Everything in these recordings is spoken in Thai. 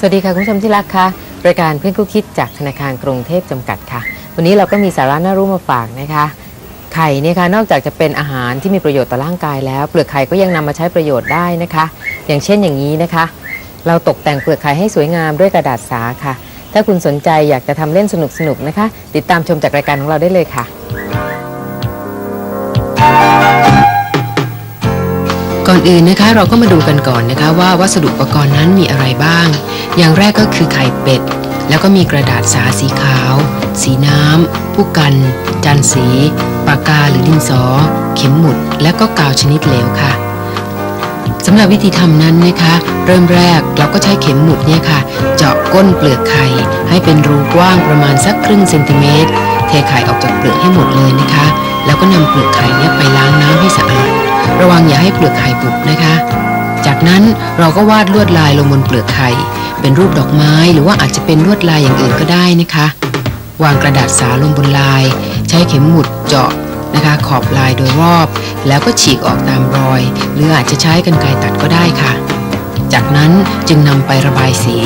สวัสดีค่ะ คุณผู้ชมที่รักค่ะรายการเพื่อนคู่คิดจากธนาคารกรุงเทพจำกัดค่ะ วันนี้เราก็มีสาระน่ารู้มาฝากนะคะ ไข่เนี่ยค่ะนอกจากจะเป็นอาหารที่มีประโยชน์ต่อร่างกายแล้ว เปลือกไข่ก็ยังนำมาใช้ประโยชน์ได้นะคะ อย่างเช่นอย่างนี้นะคะ เราตกแต่งเปลือกไข่ให้สวยงามด้วยกระดาษสาค่ะ ถ้าคุณสนใจอยากจะทำเล่นสนุกๆนะคะ ติดตามชมจากรายการของเราได้เลยค่ะ ก่อนอื่นนะคะเราก็มาดูกันก่อนนะคะว่าวัสดุอุปกรณ์นั้นมีอะไรบ้าง อย่างแรกก็คือไข่เป็ด แล้วก็มีกระดาษสาสีขาว สีน้ำผู้กันจานสี ปากกาหรือดินสอ เข็มหมุด และก็กาวชนิดเหลวค่ะสำหรับวิธีทำนั้นนะคะ เริ่มแรกเราก็ใช้เข็มหมุดเนี่ยค่ะ เจาะก้นเปลือกไข่ ให้เป็นรูกว้างประมาณสักครึ่งเซนติเมตรเทไข่ออกจากเปลือกให้หมดเลยนะคะ แล้วก็นำเปลือกไข่เนี่ยไปล้างน้ำให้สะอาดระวังอย่าให้เปลือกไข่บุบนะคะ จากนั้นเราก็วาดลวดลายลงบนเปลือกไข่ เป็นรูปดอกไม้หรือว่าอาจจะเป็นลวดลายอย่างอื่นก็ได้นะคะ วางกระดาษสาลงบนลาย ใช้เข็มหมุดเจาะนะคะขอบลายโดยรอบ แล้วก็ฉีกออกตามรอย หรืออาจจะใช้กรรไกรตัดก็ได้ค่ะ จากนั้นจึงนำไประบายสี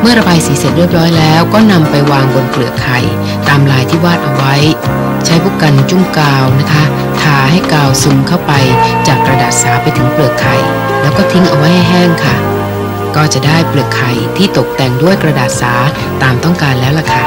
เมื่อระบายสีเสร็จเรียบร้อยแล้ว ก็นำไปวางบนเปลือกไข่ ตามลายที่วาดเอาไว้ ใช้พวกกันจุ้มกาวนะคะ ทาให้กาวซึมเข้าไปจากกระดาษสาไปถึงเปลือกไข่ แล้วก็ทิ้งเอาไว้ให้แห้งค่ะ ก็จะได้เปลือกไข่ที่ตกแต่งด้วยกระดาษสาตามต้องการแล้วล่ะค่ะ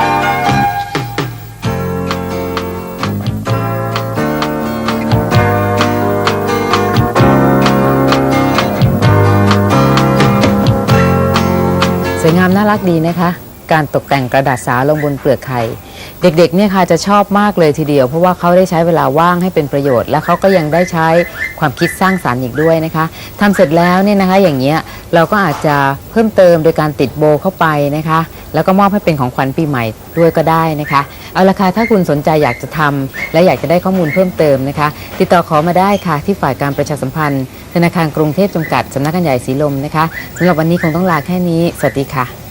สวยงามน่ารักดีนะคะ การตกแต่งกระดาษสาลงบนเปลือกไข่ เด็กๆเนี่ยค่ะจะชอบมากเลยทีเดียว เพราะว่าเขาได้ใช้เวลาว่างให้เป็นประโยชน์ และเขาก็ยังได้ใช้ความคิดสร้างสารรค์อีกด้วยนะคะทำเสร็จแล้วเนี่ยนะคะอย่างเงี้ยเราก็อาจจะเพิ่มเติมโดยการติดโบเข้าไปนะคะ แล้วก็มอบให้เป็นของขวัญปีใหม่ด้วยก็ได้นะคะเอาละค่ะถ้าคุณสนใจอยากจะทำและอยากจะได้ข้อมูลเพิ่มเติมนะคะ ติดต่อขอมาได้ค่ะที่ฝ่ายการประชาสัมพันธ์ ธนาคารกรุงเทพจำกัดสำนักงานใหญ่สีลมนะคะสำหรับวันนี้คงต้องลาแค่นี้ สวัสดีค่ะ